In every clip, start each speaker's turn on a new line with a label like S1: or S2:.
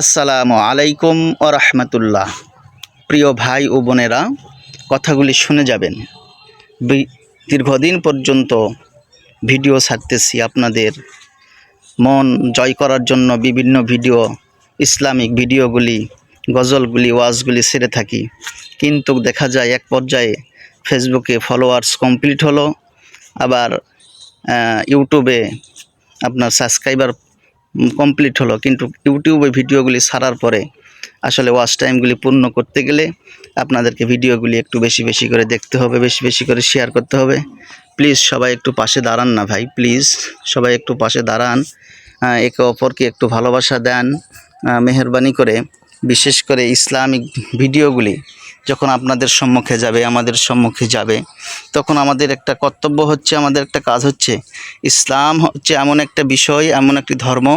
S1: আসসালামু আলাইকুম ও রহমতুল্লাহ। প্রিয় ভাই ও বোনেরা, কথাগুলি শুনে যাবেন। দীর্ঘদিন পর্যন্ত ভিডিও ছাড়তেছি আপনাদের। মন জয় করার জন্য বিভিন্ন ভিডিও, ইসলামিক ভিডিওগুলি, গজলগুলি, ওয়াজগুলি ছেড়ে থাকি। কিন্তু দেখা যায় এক পর্যায়ে ফেসবুকে ফলোয়ার্স কমপ্লিট হলো। আবার ইউটিউবে আপনার সাবস্ক্রাইবার কমপ্লিট হলো। কিন্তু ইউটিউবে ভিডিওগুলি সারার পরে আসলে ওয়াচ টাইমগুলি পূর্ণ করতে গেলে আপনাদেরকে ভিডিওগুলি একটু বেশি বেশি করে দেখতে হবে, বেশি বেশি করে শেয়ার করতে হবে। প্লিজ সবাই একটু পাশে দাঁড়ান না ভাই প্লিজ সবাই একটু পাশে দাঁড়ান। একে অপরকে একটু ভালোবাসা দেন। মেহরবানি করে বিশেষ করে ইসলামিক ভিডিওগুলি যখন আপনাদের সম্মুখে যাবে, আমাদের সম্মুখে যাবে, তখন আমাদের একটা কর্তব্য হচ্ছে, আমাদের একটা কাজ হচ্ছে, ইসলাম হচ্ছে এমন একটা বিষয়, এমন একটি ধর্ম,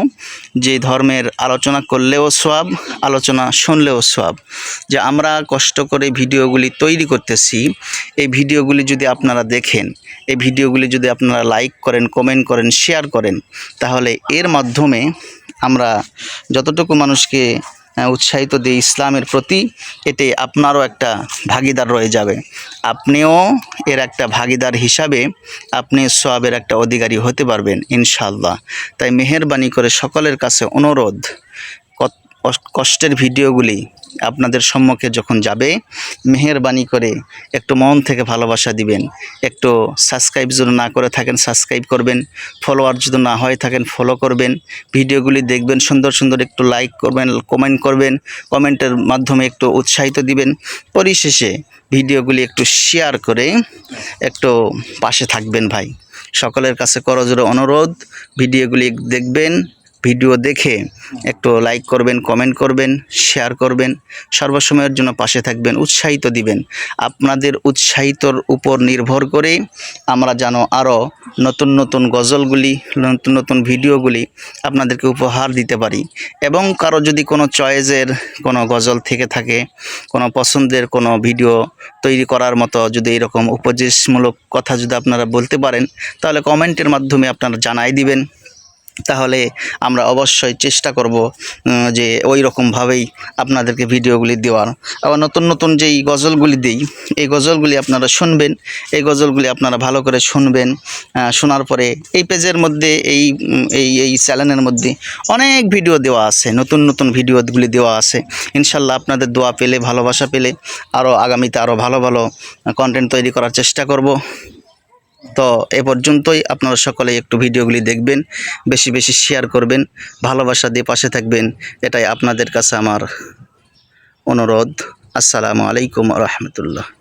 S1: যে ধর্মের আলোচনা করলেও সোয়াব আলোচনা শুনলেও সোয়াব যে আমরা কষ্ট করে ভিডিওগুলি তৈরি করতেছি, এই ভিডিওগুলি যদি আপনারা দেখেন, এই ভিডিওগুলি যদি আপনারা লাইক করেন, কমেন্ট করেন, শেয়ার করেন, তাহলে এর মাধ্যমে আমরা যতটুকু মানুষকে উৎসাহিত দিই ইসলামের প্রতি, এতে আপনারও একটা ভাগিদার রয়ে যাবে। আপনিও এর একটা ভাগিদার হিসাবে আপনি সোয়াবের একটা অধিকারী হতে পারবেন ইনশাল্লাহ তাই মেহরবানি করে সকলের কাছে অনুরোধ কষ্টের ভিডিওগুলি আপনাদের সম্মুখে যখন যাবে, মেহেরবানি করে একটু মন থেকে ভালোবাসা দিবেন। একটু সাবস্ক্রাইব যদি না করে থাকেন সাবস্ক্রাইব করবেন। ফলোয়ার যদি না হয়ে থাকেন ফলো করবেন। ভিডিওগুলি দেখবেন, সুন্দর সুন্দর একটু লাইক করবেন কমেন্ট করবেন। কমেন্টের মাধ্যমে একটু উৎসাহিত দিবেন। পরিশেষে ভিডিওগুলি একটু শেয়ার করে একটু পাশে থাকবেন ভাই। সকলের কাছে করজোরে অনুরোধ, ভিডিওগুলি দেখবেন। ভিডিও দেখে একটু লাইক করবেন কমেন্ট করবেন শেয়ার করবেন। সর্বসময়ের জন্য পাশে থাকবেন, উৎসাহিত দিবেন। আপনাদের উৎসাহিতর উপর নির্ভর করে আমরা যেন আরও নতুন নতুন গজলগুলি, নতুন নতুন ভিডিওগুলি আপনাদেরকে উপহার দিতে পারি। এবং কারও যদি কোনো চয়েসের কোনো গজল থেকে থাকে, কোনো পছন্দের কোনো ভিডিও তৈরি করার মতো যদি এরকম উপদেশমূলক কথা যদি আপনারা বলতে পারেন, তাহলে কমেন্টের মাধ্যমে আপনারা জানাই দিবেন। তাহলে আমরা অবশ্যই চেষ্টা করব যে ওই রকমভাবেই আপনাদেরকে ভিডিওগুলি দেওয়ার। আবার নতুন নতুন যেই গজলগুলি দিই, এই গজলগুলি আপনারা শুনবেন, এই গজলগুলি আপনারা ভালো করে শুনবেন শোনার পরে এই পেজের মধ্যে, এই এই এই চ্যানেলের মধ্যে অনেক ভিডিও দেওয়া আছে, নতুন নতুন ভিডিওগুলি দেওয়া আছে। ইনশাল্লাহ আপনাদের দোয়া পেলে, ভালোবাসা পেলে আরও আগামীতে আরও ভালো ভালো কন্টেন্ট তৈরি করার চেষ্টা করব। তো এ পর্যন্তই আপনারা সকলে একটু ভিডিওগুলি দেখবেন, বেশি বেশি শেয়ার করবেন, ভালোবাসা দিয়ে পাশে থাকবেন, এটাই আপনাদের কাছে আমার অনুরোধ। আসসালামু আলাইকুম রহমতুল্লাহ।